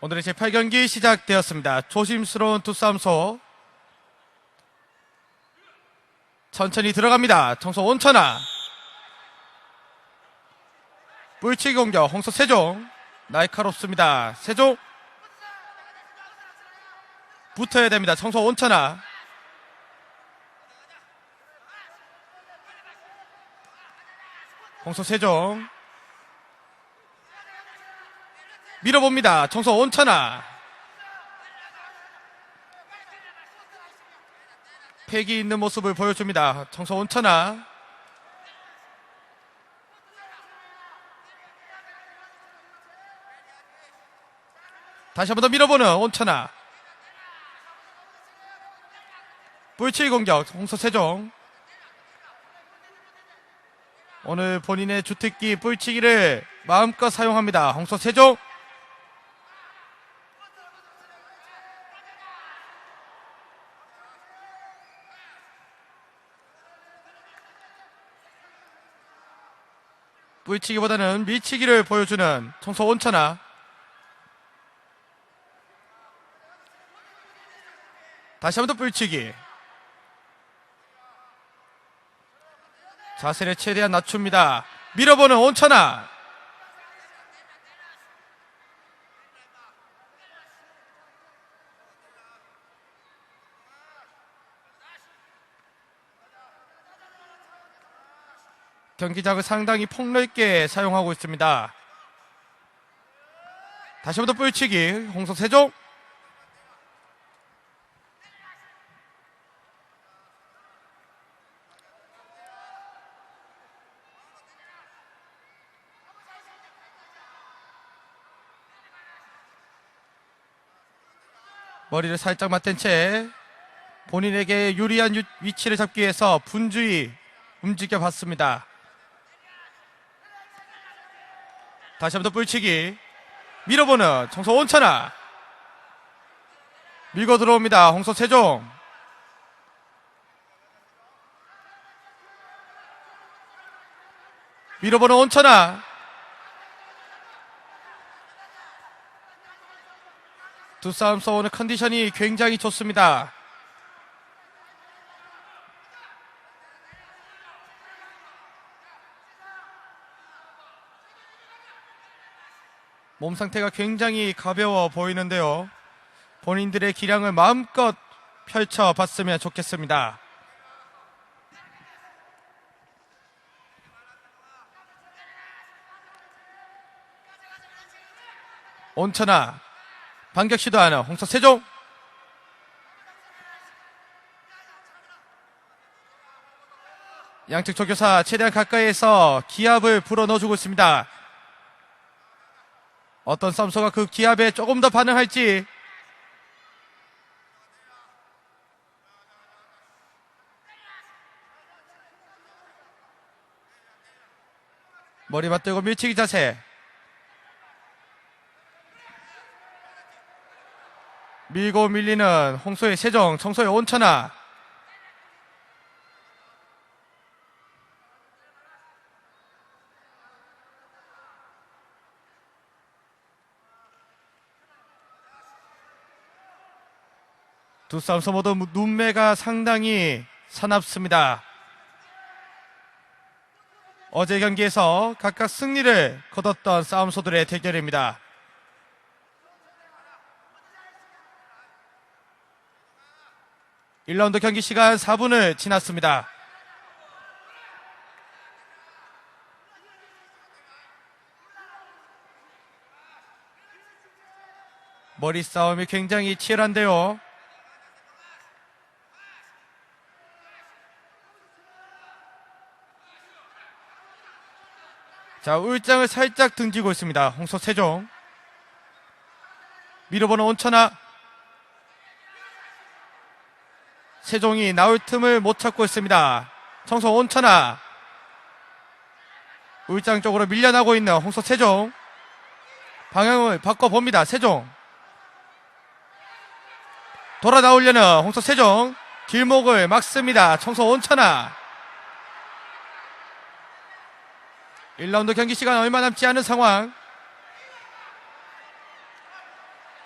오늘의 제8경기 시작되었습니다. 조심스러운 투싸움소. 천천히 들어갑니다. 청소 온천아. 뿔치기 공격 홍소 세종. 날카롭습니다. 세종. 붙어야 됩니다. 청소 온천아. 홍소 세종. 밀어봅니다. 청소 온천아. 패기 있는 모습을 보여줍니다. 청소 온천아. 다시 한 번 더 밀어보는 온천아. 불치기 공격 홍소 세종. 오늘 본인의 주특기 불치기를 마음껏 사용합니다. 홍소 세종. 불치기보다는 밀치기를 보여주는 청소 온천아. 다시 한번 더 불치기. 자세를 최대한 낮춥니다. 밀어보는 온천아. 경기장을 상당히 폭넓게 사용하고 있습니다. 다시 한번더 뿔치기. 홍석 세종. 머리를 살짝 맞댄 채 본인에게 유리한 유- 위치를 잡기 위해서 분주히 움직여 봤습니다. 다시 한번 더 뿔치기. 밀어보는 청소 온천아. 밀고 들어옵니다. 홍소 세종. 밀어보는 온천아. 두 싸움 싸우는 컨디션이 굉장히 좋습니다. 몸 상태가 굉장히 가벼워 보이는데요. 본인들의 기량을 마음껏 펼쳐봤으면 좋겠습니다. 온천아, 반격 시도하는 홍석 세종. 양측 조교사 최대한 가까이에서 기압을 불어 넣어주고 있습니다. 어떤 썸소가 그 기압에 조금 더 반응할지. 머리 맞대고 밀치기 자세. 밀고 밀리는 홍소의 세종 청소의 온천아 두 싸움서 모두 눈매가 상당히 사납습니다. 어제 경기에서 각각 승리를 거뒀던 싸움소들의 대결입니다. 일라운드 경기 시간 4분을 지났습니다. 머리 싸움이 굉장히 치열한데요. 자, 울장을 살짝 등지고 있습니다. 홍소 세종. 밀어보는 온천아. 세종이 나올 틈을 못 찾고 있습니다. 청소 온천아. 울장 쪽으로 밀려나고 있는 홍소 세종. 방향을 바꿔봅니다. 세종. 돌아 나오려는 홍소 세종. 길목을 막습니다. 청소 온천아. 1라운드 경기 시간 얼마 남지 않은 상황.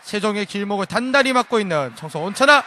세종의 길목을 단단히 막고 있는 청소 온천아